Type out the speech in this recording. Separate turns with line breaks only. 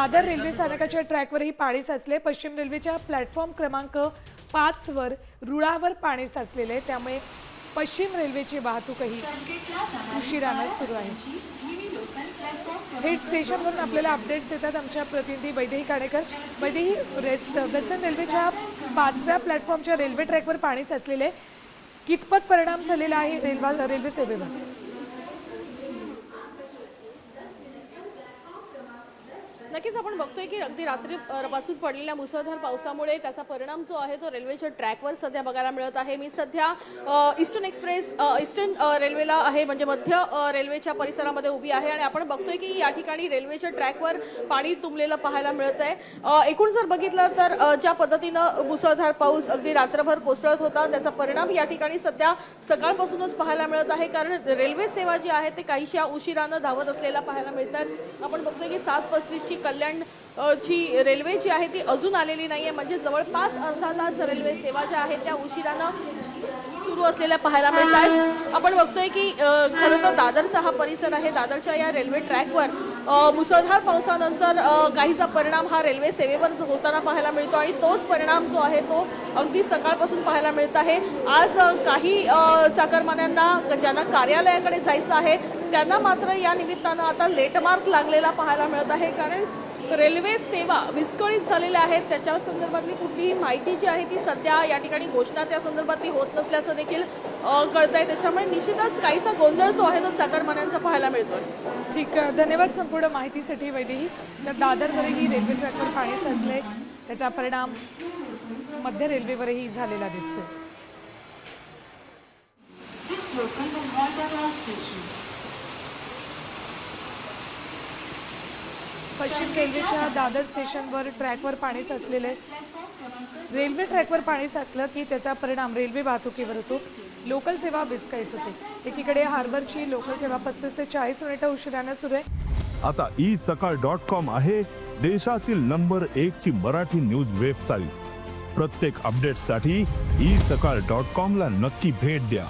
Dadar railway स्थानकाच्या ट्रॅकवरही पाणी साचले. पश्चिम रेल्वेच्या प्लॅटफॉर्म क्रमांक पाचवर रुळावर पाणी साचलेले आहे. त्यामुळे पश्चिम रेल्वेची वाहतूकही उशिरानं सुरू आहे. थेट स्टेशनवरून आपल्याला अपडेट्स देतात आमच्या प्रतिनिधी वैदेही काणेकर. वैदेही रेस्ट वेस्टर्न रेल्वेच्या पाचव्या प्लॅटफॉर्मच्या रेल्वे ट्रॅकवर पाणी साचलेले आहे. कितपत परिणाम झालेला आहे रेल्वा रेल्वे सेवेवर?
नक्कीच आपण बघतोय की अगदी रात्री पासून पडलेल्या मुसळधार पावसामुळे त्याचा परिणाम जो आहे तो रेल्वेच्या ट्रॅकवर सध्या बघायला मिळत आहे. मी सध्या ईस्टर्न एक्सप्रेस ईस्टर्न रेल्वेला आहे म्हणजे मध्य रेल्वेच्या परिसरामध्ये उभी आहे आणि आपण बघतोय की या ठिकाणी रेल्वेच्या ट्रॅकवर पाणी तुंबलेलं पाहायला मिळत आहे. एकूण जर बघितलं तर ज्या पद्धतीनं मुसळधार पाऊस अगदी रात्रभर कोसळत होता त्याचा परिणाम या ठिकाणी सध्या सकाळपासूनच पाहायला मिळत आहे. कारण रेल्वे सेवा जी आहे ते काहीशा उशिरानं धावत असलेला पाहायला मिळतात. आपण बघतोय की सात पस्तीसची कल्याण ची रेल्वे जी आहे ती अजून आलेली नाही आहे म्हणजे जवळपास अर्धा तास रेल्वे सेवा ज्या आहेत त्या उशिरानं सुरू असलेल्या पाहायला मिळत आहेत आपण बघतोय की खरं तर दादरचा हा परिसर आहे. दादरच्या या रेल्वे ट्रॅकवर मुसळधार पावसानंतर काहीचा परिणाम हा रेल्वे सेवेवर होताना पाहायला मिळतो आणि तोच परिणाम जो आहे तो अगदी सकाळपासून पाहायला मिळत आहे. आज काही चाकरमान्यांना ज्यांना कार्यालयाकडे जायचं आहे त्यांना मात्र या निमित्तानं आता लेटमार्क लागलेला पाहायला मिळत आहे. कारण रेल्वे सेवा विस्कळीत झालेल्या आहेत. त्याच्या संदर्भातली कुठलीही माहिती जी आहे ती सध्या या ठिकाणी घोषणा त्या संदर्भातली होत नसल्याचं देखील कळत आहे त्याच्यामुळे निश्चितच काहीसा गोंधळ जो आहे तो चाकरमान्यांचा पाहायला मिळतोय.
ठीक आहे. धन्यवाद संपूर्ण माहितीसाठी वैदेही तर दादरवरही रेल्वे ट्रॅकवर पाणी साचले त्याचा परिणाम मध्य रेल्वेवरही झालेला दिसतो पश्चिम रेल्वेच्या दादर स्टेशनवर ट्रॅकवर पाणी साचलेलं आहे रेल्वे ट्रॅकवर पाणी साचलं की त्याचा परिणाम रेल्वे वाहतुकीवर होतो. लोकल सेवा विस्कळीत होते. एकीकडे हार्बरची लोकल सेवा पस्तीस ते चाळीस मिनिटं उशिरानं सुरू आहे.
आता ई सकाळ डॉट कॉम आहे देशातील नंबर एक ची मराठी न्यूज वेबसाईट. प्रत्येक अपडेटसाठी ई सकाळ डॉट कॉम ला नक्की भेट द्या.